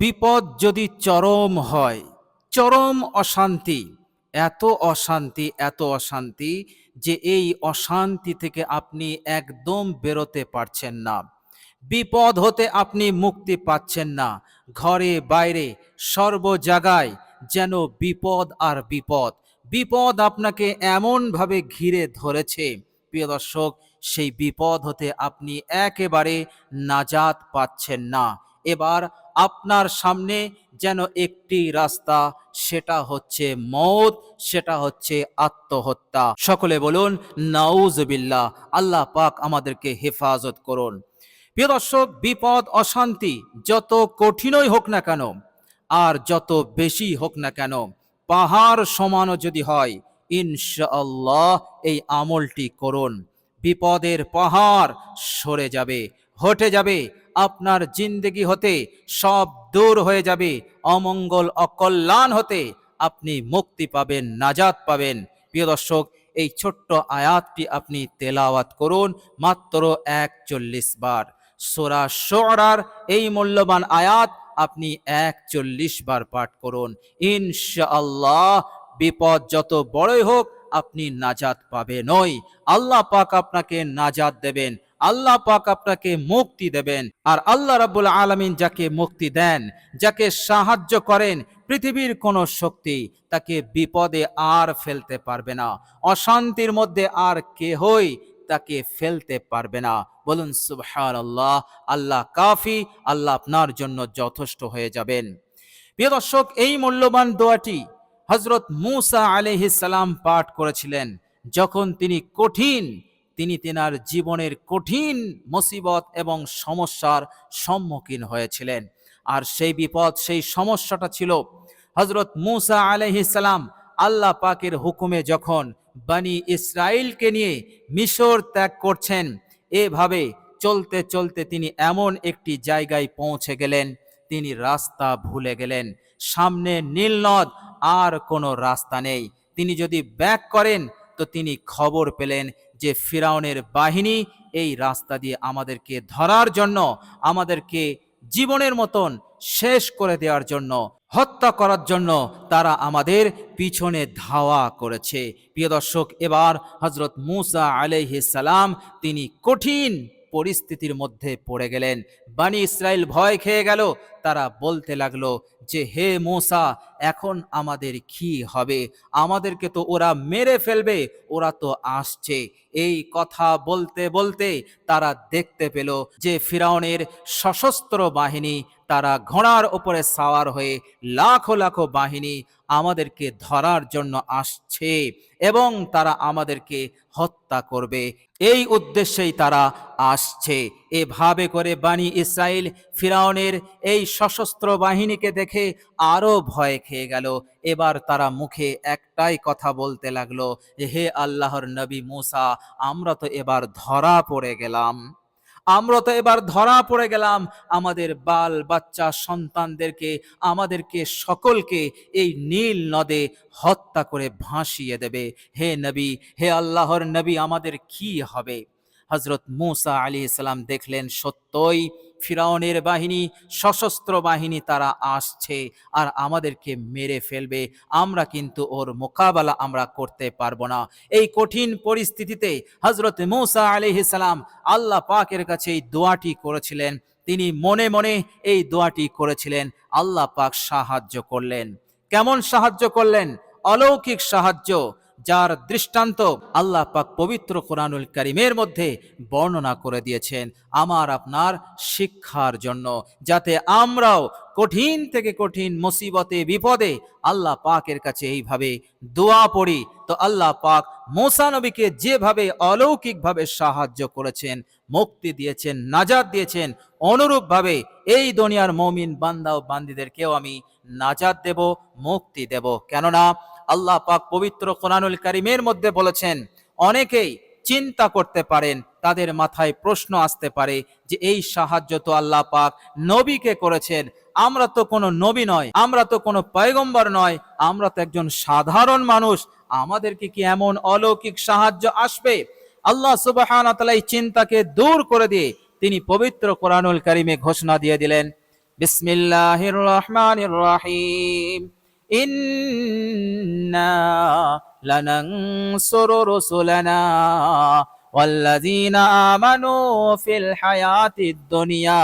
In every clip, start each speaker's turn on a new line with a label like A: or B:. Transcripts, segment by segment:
A: বিপদ যদি চরম হয়, চরম অশান্তি, এত অশান্তি এত অশান্তি যে এই অশান্তি থেকে আপনি একদম বেরোতে পারছেন না। বিপদ হতে আপনি মুক্তি পাচ্ছেন না। ঘরে বাইরে সর্ব জায়গায় যেন বিপদ আর বিপদ। বিপদ আপনাকে এমনভাবে ঘিরে ধরেছে, প্রিয় দর্শক, সেই বিপদ হতে আপনি একেবারে নাজাত পাচ্ছেন না। এবার আপনার সামনে যেন একটি রাস্তা, সেটা হচ্ছে মৌত সেটা হচ্ছে আত্মহত্যা। সকলে বলুন, নাউজবিল্লাহ, আল্লাহ পাক আমাদেরকে হেফাজত করুন। প্রিয় দর্শক, বিপদ, অশান্তি যত কঠিনই হোক না কেন, আর যত বেশি হোক না কেন, পাহাড় সমানও যদি হয়, ইনশাআল্লাহ এই আমলটি করুন। বিপদের পাহাড় সরে যাবে, হটে যাবে আপনার জিন্দগি হতে সব দূর হয়ে যাবে, অমঙ্গল অকল্যাণ হতে আপনি মুক্তি পাবেন, নাজাত পাবেন। প্রিয় দর্শক, এই ছোট্ট আয়াতটি আপনি তেলাওয়াত করুন মাত্র একচল্লিশ বার। সোরা শোরার এই মূল্যবান আয়াত আপনি একচল্লিশ বার পাঠ করুন। ইনশাআল্লাহ, বিপদ যত বড়ই হোক আপনি নাজাত পাবেনই। আল্লাহ পাক আপনাকে নাজাত দেবেন। আল্লাহ পাক আপনাকে মুক্তি দেবেন। আর আল্লাহ রাব্বুল আলামিন যাকে মুক্তি দেন, যাকে সাহায্য করেন পৃথিবীর কোন শক্তি তাকে বিপদে আর ফেলতে পারবে না। অশান্তির মধ্যে আর কেহই তাকে ফেলতে পারবে না। বলুন সুবহান আল্লাহ আল্লাহ কাফি, আল্লাহ আপনার জন্য যথেষ্ট হয়ে যাবেন। প্রিয় দর্শক, এই মূল্যবান দোয়াটি হজরত মুসা আলাইহিস সালাম পাঠ করেছিলেন। যখন তিনি কঠিন তিনি তেনার জীবনের কঠিন মুসিবত এবং সমস্যার সম্মুখীন হয়েছিলেন। আর সেই বিপদ, সেই সমস্যাটা ছিল হজরত মুসা আলাইহিস সালাম আল্লাহ পাকের হুকুমে যখন বানি ইসরায়েলকে নিয়ে মিশর ত্যাগ করছেন, এভাবে চলতে চলতে তিনি এমন একটি জায়গায় পৌঁছে গেলেন, তিনি রাস্তা ভুলে গেলেন। সামনে নীলনদ আর কোনো রাস্তা নেই। তিনি যদি ব্যাক করেন, তো তিনি খবর পেলেন যে ফিরাউনের বাহিনী এই রাস্তা দিয়ে আমাদেরকে ধরার জন্য, আমাদেরকে জীবনের মতন শেষ করে দেওয়ার জন্য, হত্যা করার জন্য তারা আমাদের পিছনে ধাওয়া করেছে। প্রিয় দর্শক, এবার হজরত মুসা আলাইহিস সালাম, তিনি কঠিন পরিস্থিতির মধ্যে পড়ে গেলেন। বানি ইসরায়েল ভয় খেয়ে গেল। তারা বলতে লাগল যে, হে মোসা, এখন আমাদের কি হবে? আমাদেরকে তো ওরা মেরে ফেলবে, ওরা তো আসছে। এই কথা বলতে বলতে তারা দেখতে পেল যে, ফিরাউনের সশস্ত্র বাহিনী তারা ঘোড়ার ওপরে সাওয়ার হয়ে লাখো লাখো বাহিনী আমাদেরকে ধরার জন্য আসছে এবং তারা আমাদেরকে হত্যা করবে। এই উদ্দেশ্যেই তারা আসছে। এভাবে করে বাণী ইসরায়েল ফিরাউনের এই সশস্ত্র বাহিনীকে দেখে আরও ভয় খেয়ে গেল। এবার তারা মুখে একটাই কথা বলতে লাগল, হে আল্লাহর নবী মুসা, আমরা তো এবার ধরা পড়ে গেলাম। আমরা তো এবার ধরা পড়ে গেলাম আমাদের বাল বাচ্চা সন্তানদেরকে, আমাদেরকে সকলকে এই নীল নদে হত্যা করে ভাসিয়ে দেবে। হে নবী, হে আল্লাহর নবী, আমাদের কি হবে? হজরত মুসা আলী ইসলাম দেখলেন, সত্যই ফিরাউনের বাহিনী, সশস্ত্র বাহিনী তারা আসছে আর আমাদেরকে মেরে ফেলবে। আমরা কিন্তু ওর মোকাবেলা আমরা করতে পারব না। এই কঠিন পরিস্থিতিতে হজরত মুসা আলিহিসাল্লাম আল্লাহ পাকের কাছে এই দোয়াটি করেছিলেন। তিনি মনে মনে এই দোয়াটি করেছিলেন, আল্লাহ পাক সাহায্য করলেন। কেমন সাহায্য করলেন? অলৌকিক সাহায্য। যার দৃষ্টান্ত আল্লাহ পাক পবিত্র কোরআনুল করিমের মধ্যে বর্ণনা করে দিয়েছেন, আমার আপনার শিক্ষার জন্য, যাতে আমরাও কঠিন থেকে কঠিন মুসিবতে, বিপদে আল্লাহ পাকের কাছে এইভাবে দোয়া পড়ি। তো আল্লাহ পাক মোসা নবীকে যেভাবে অলৌকিকভাবে সাহায্য করেছেন, মুক্তি দিয়েছেন নাজাদ দিয়েছেন, অনুরূপভাবে এই দুনিয়ার মমিন বান্দা ও বান্দিদেরকেও আমি নাজাদ দেব, মুক্তি দেব। কেননা আল্লাহ পাক পবিত্র কোরআনুল কারিমের মধ্যে বলেছেন, অনেকেই চিন্তা করতে পারেন, তাদের মাথায় প্রশ্ন আসতে পারে যে এই সাহায্য তো আল্লাহ পাক নবীকে করেছেন। আমরা তো কোনো নবী নয়, আমরা তো কোনো পয়গম্বর নয়, আমরা তো একজন সাধারণ মানুষ, আমাদেরকে কি এমন অলৌকিক সাহায্য আসবে? আল্লাহ সুবাহান এই চিন্তাকে দূর করে দিয়ে তিনি পবিত্র কোরআনুল কারিমে ঘোষণা দিয়ে দিলেন, বিসমিল্লাহির রহমানির রহিম। ইন্না লানানসুরু রুসুলানা ওয়াল্লাযীনা আমানু ফিল হায়াতিদ দুনিয়া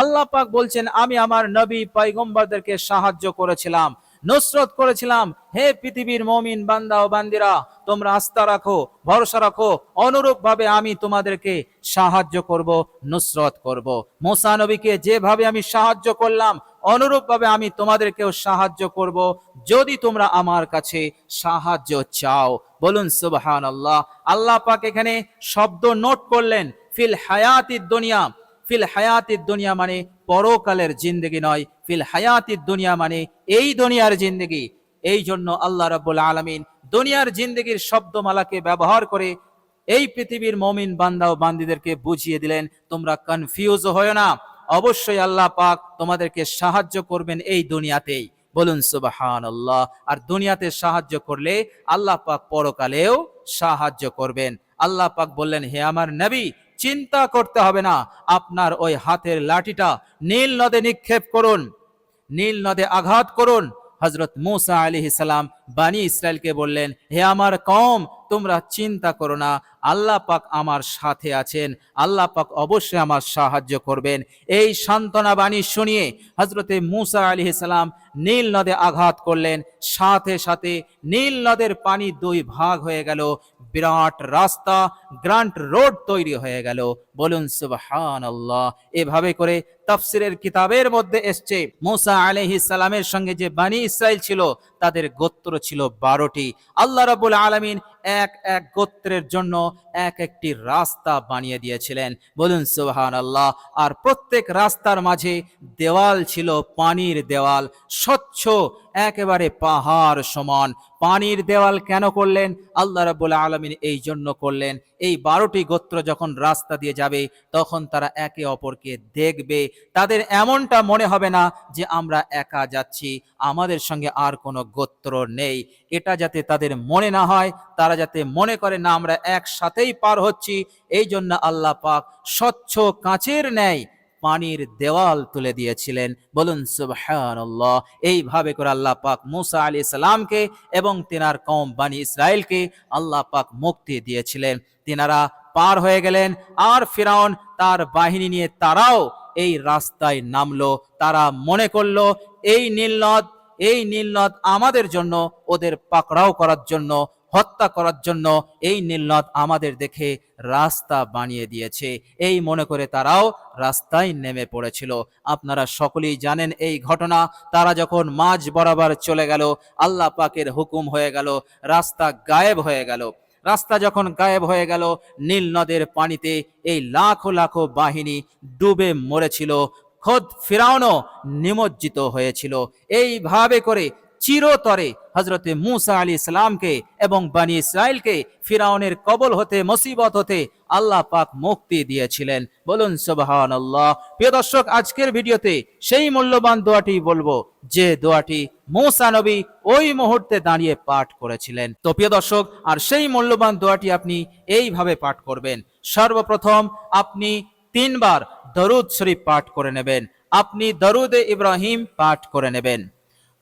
A: আল্লাহ পাক বলছেন, আমি আমার নবী, পয়গম্বরদেরকে সাহায্য করেছিলাম। নুসরত করেছিলাম। হে পৃথিবীর মমিন বান্দা ও বান্দিরা, তোমরা আস্থা রাখো, ভরসা রাখো অনুরূপ ভাবে আমি তোমাদেরকে সাহায্য করব, নুসরত করব। মোসা নবীকে যেভাবে আমি সাহায্য করলাম অনুরূপ ভাবে আমি তোমাদেরকেও সাহায্য করব। যদি তোমরা আমার কাছে সাহায্য চাও, বলুন সুবহান আল্লাহ আল্লাহ পাক এখানে শব্দ নোট করলেন, ফিল হায়াতি দুনিয়া। ফিল হায়াতি দুনিয়া মানে পরকালের জিন্দগি নয়। ফিল হায়াতি দুনিয়া মানে এই দুনিয়ার জিন্দগি। এই জন্য আল্লাহ রাব্বুল আলামিন দুনিয়ার জিন্দগির শব্দমালাকে ব্যবহার করে এই পৃথিবীর মমিন বান্দা ও বান্দিদেরকে বুঝিয়ে দিলেন, তোমরা কনফিউজ হয় না। অবশ্যই আল্লাহ পাক তোমাদেরকে সাহায্য করবেন এই দুনিয়াতেই। বলুন সুবাহান আর দুনিয়াতে সাহায্য করলে আল্লাহ পাক পরকালেও সাহায্য করবেন। আল্লাহ পাক বললেন, হে আমার নবী চিন্তা করতে হবে না। আপনার ওই হাতের লাঠিটা নীল নদে নিক্ষেপ করুন। নীল নদে আঘাত করুন। হজরত মুসা আলী সালাম বানি ইসরায়েলকে বললেন, হে আমার কম তোমরা চিন্তা করো না। আল্লাহ পাক আমার সাথে আছেন। আল্লাহ পাক অবশ্যই আমার সাহায্য করবেন। এই সান্ত্বনা বাণী শুনিয়ে হজরতে মুসা আলী সালাম নীল নদে আঘাত করলেন। সাথে সাথে নীল নদের পানি দুই ভাগ হয়ে গেল। বিরাট রাস্তা গ্রান্ট রোড তৈরি হয়ে গেল। বলুন সুবহান আল্লাহ এভাবে করে তাফসিরের কিতাবের মধ্যে এসছে, মুসা আলহি সালামের সঙ্গে যে বানি ইসরায়েল ছিল, তাদের গোত্র ছিল বারোটি। আল্লাহ রাবুল আলমিন এক এক গোত্রের জন্য এক একটি রাস্তা বানিয়ে দিয়েছিলেন। বলুন সুবহান আল্লাহ আর প্রত্যেক রাস্তার মাঝে দেওয়াল ছিল, পানির দেওয়াল, স্বচ্ছ, একেবারে পাহাড় সমান। পানির দেওয়াল কেন করলেন? আল্লাহ রাবুল আলমিন এই জন্য করলেন। এই বারোটি গোত্র যখন রাস্তা দিয়ে যাবে, তখন তারা একে অপরকে দেখবে। তাদের এমনটা মনে হবে না যে আমরা একা যাচ্ছি, আমাদের সঙ্গে আর কোনো গোত্র নেই। এটা যাতে তাদের মনে না হয়, তারা যাতে মনে করে, না, আমরা একসাথেই পার হচ্ছি। এই জন্য আল্লাহ পাক স্বচ্ছ কাঁচের ন্যায় পানির দেওয়াল তুলে দিয়েছিলেন। বলুন, সুবহানাল্লাহ। এইভাবে করে আল্লাহ পাক মুসা আলী সালামকে এবং তেনার কম বানি ইসরায়েলকে আল্লাহ পাক মুক্তি দিয়েছিলেন। তেনারা পার হয়ে গেলেন আর ফিরাউন তার বাহিনী নিয়ে তারাও এই রাস্তায় নামলো। তারা মনে করল, এই নীলনদ এই নীলনদ আমাদের জন্য, ওদের পাকড়াও করার জন্য হত্যা করার জন্য এই নীলনদ আমাদের দেখে রাস্তা বানিয়ে দিয়েছে। এই মনে করে তারাও রাস্তায় নেমে পড়েছিল। আপনারা সকলেই জানেন এই ঘটনা। তারা যখন মাঝ বরাবর চলে গেল, আল্লাহ পাকের হুকুম হয়ে গেল, রাস্তা গায়েব হয়ে গেল। রাস্তা যখন গায়েব হয়ে গেল, নীল নদের পানিতে এই লাখো লাখো বাহিনী ডুবে মরেছিল। খোদ ফিরাউনও নিমজ্জিত হয়েছিল। এইভাবে করে চিরতরে হজরতে মুসা আলী ইসলামকে এবং বানি ইসরায়েলকে ফিরাউনের কবল হতে, মুসিবত হতে আল্লাহ পাক মুক্তি দিয়েছিলেন। বলুন সুবহান আল্লাহ প্রিয় দর্শক, আজকের ভিডিওতে সেই মূল্যবান দোয়াটি বলব, যে দোয়াটি মৌসা নবী ওই মুহূর্তে দাঁড়িয়ে পাঠ করেছিলেন। তো প্রিয় দর্শক, আর সেই মূল্যবান দোয়াটি আপনি এইভাবে পাঠ করবেন। সর্বপ্রথম আপনি তিনবার দরুদ শরীফ পাঠ করে নেবেন। আপনি দরুদে ইব্রাহিম পাঠ করে নেবেন।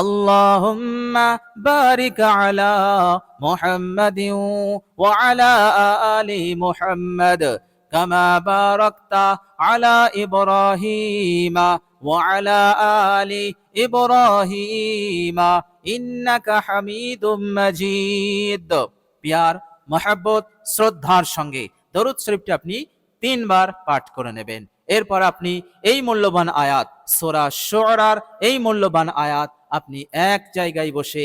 A: আল্লাহুম্মা বারিক আলা মুহাম্মাদ ওয়া আলা আলি মুহাম্মাদ কামা বারাকতা আলা ইব্রাহিম ওয়া আলা আলি ইব্রাহিম ইন্নাকা হামিদুম মাজিদ। প্যার, মহব্বত, শ্রদ্ধার সঙ্গে দরুদ শরীফটি আপনি তিনবার পাঠ করে নেবেন। এরপর আপনি এই মূল্যবান আয়াত, সোরা সোরার এই মূল্যবান আয়াত আপনি এক জায়গায় বসে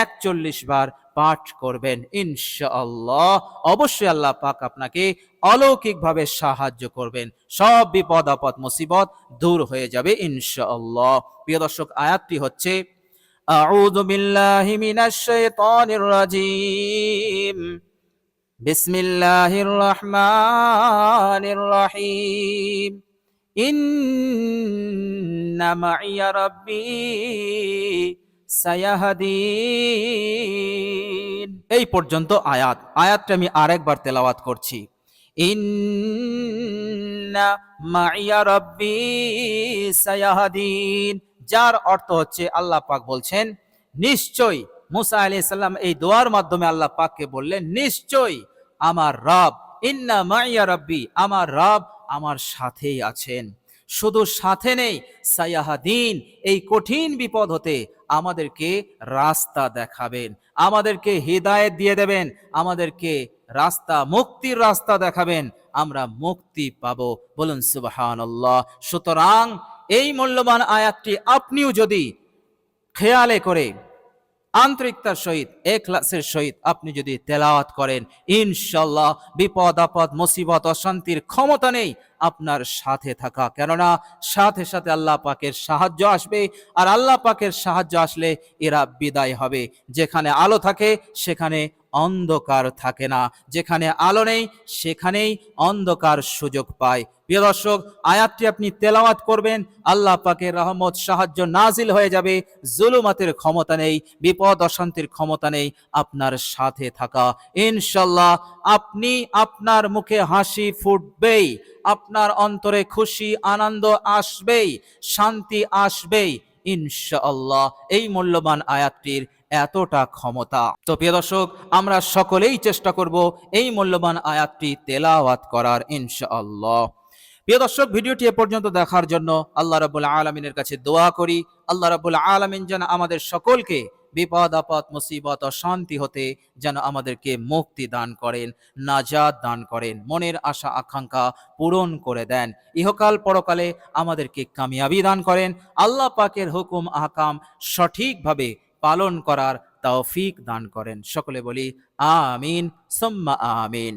A: একচল্লিশ বার পাঠ করবেন, ইনশাআল্লাহ। অবশ্যই আল্লাহ পাক আপনাকে অলৌকিকভাবে সাহায্য করবেন। সব বিপদ, আপদ, মুসিবত দূর হয়ে যাবে, ইনশাআল্লাহ। প্রিয় দর্শক, আয়াতটি হচ্ছে, আউযু বিল্লাহি মিনাশ শাইতানির রাজিম। বিসমিল্লাহির রহমানির রহিম ইন্না মাইয়া রাব্বি সায়াহাদিন। এই পর্যন্ত আয়াত। আয়াতটা আমি আরেকবার তেলাওয়াত করছি। ইন্না মাইয়া রাব্বি সায়াহাদিন। যার অর্থ হচ্ছে আল্লাহ পাক বলছেন নিশ্চয় মুসা আলাইহিস সালাম এই দোয়ার মাধ্যমে আল্লাহ পাককে বললেন নিশ্চয় আমার রব, ইন্না মাইয়া রাব্বি, আমার রব আমার সাথেই আছেন। শুধু সাথে নেই সায়াহাদিন এই কঠিন বিপদ হতে আমাদেরকে রাস্তা দেখাবেন, আমাদেরকে হৃদায়ত দিয়ে দেবেন, আমাদেরকে রাস্তা, মুক্তির রাস্তা দেখাবেন, আমরা মুক্তি পাব। বলুন সুবাহান সুতরাং এই মূল্যবান আয়াতটি আপনিও যদি খেয়ালে করে আন্তরিকতার সহিত, এখলাসের সহিত আপনি যদি তেলাওয়াত করেন ইনশাল্লাহ বিপদ, আপদ, মুসিবত, অশান্তির ক্ষমতা নেই আপনার সাথে থাকা। কেননা সাথে সাথে আল্লাহ পাকের সাহায্য আসবে আর আল্লাহ পাকের সাহায্য আসলে এরা বিদায় হবে। যেখানে আলো থাকে, সেখানে অন্ধকার থাকে না। যেখানে আলো নেই, সেখানেই অন্ধকার সুযোগ পায়। প্রিয় দর্শক, আয়াতটি আপনি তেলাওয়াত করবেন, আল্লাহ পাকের রহমত সাহায্য নাজিল হয়ে যাবে, জুলুমাতের ক্ষমতা নেই, বিপদ অশান্তির ক্ষমতা নেই, আপনার সাথে থাকা। ইনশাল্লাহ আপনি আপনার মুখে হাসি ফুটবেই, আপনার অন্তরে খুশি আনন্দ আসবেই, শান্তি আসবেই, ইনশাআল্লাহ এই মূল্যবান আয়াতটির এতটা ক্ষমতা। তো প্রিয় দর্শক, আমরা সকলেই চেষ্টা করব এই মূল্যবান আয়াতটি তেলাওয়াত করার, ইনশাআল্লাহ। প্রিয় দর্শক, ভিডিওটি এ পর্যন্ত দেখার জন্য আল্লাহ রাবুল আলমিনের কাছে দোয়া করি। আল্লাহ রাবুল আলমিন যেন আমাদের সকলকে বিপদ, আপদ, মুসিবত, অশান্তি হতে যেন আমাদেরকে মুক্তি দান করেন নাজাদ দান করেন, মনের আশা, আকাঙ্ক্ষা পূরণ করে দেন। ইহকাল পরকালে আমাদেরকে কামিয়াবি দান করেন। আল্লাহ পাকের হুকুম, আহকাম সঠিকভাবে পালন করার তৌফিক দান করেন। সকলে বলি, আমিন, সম্মা আমিন।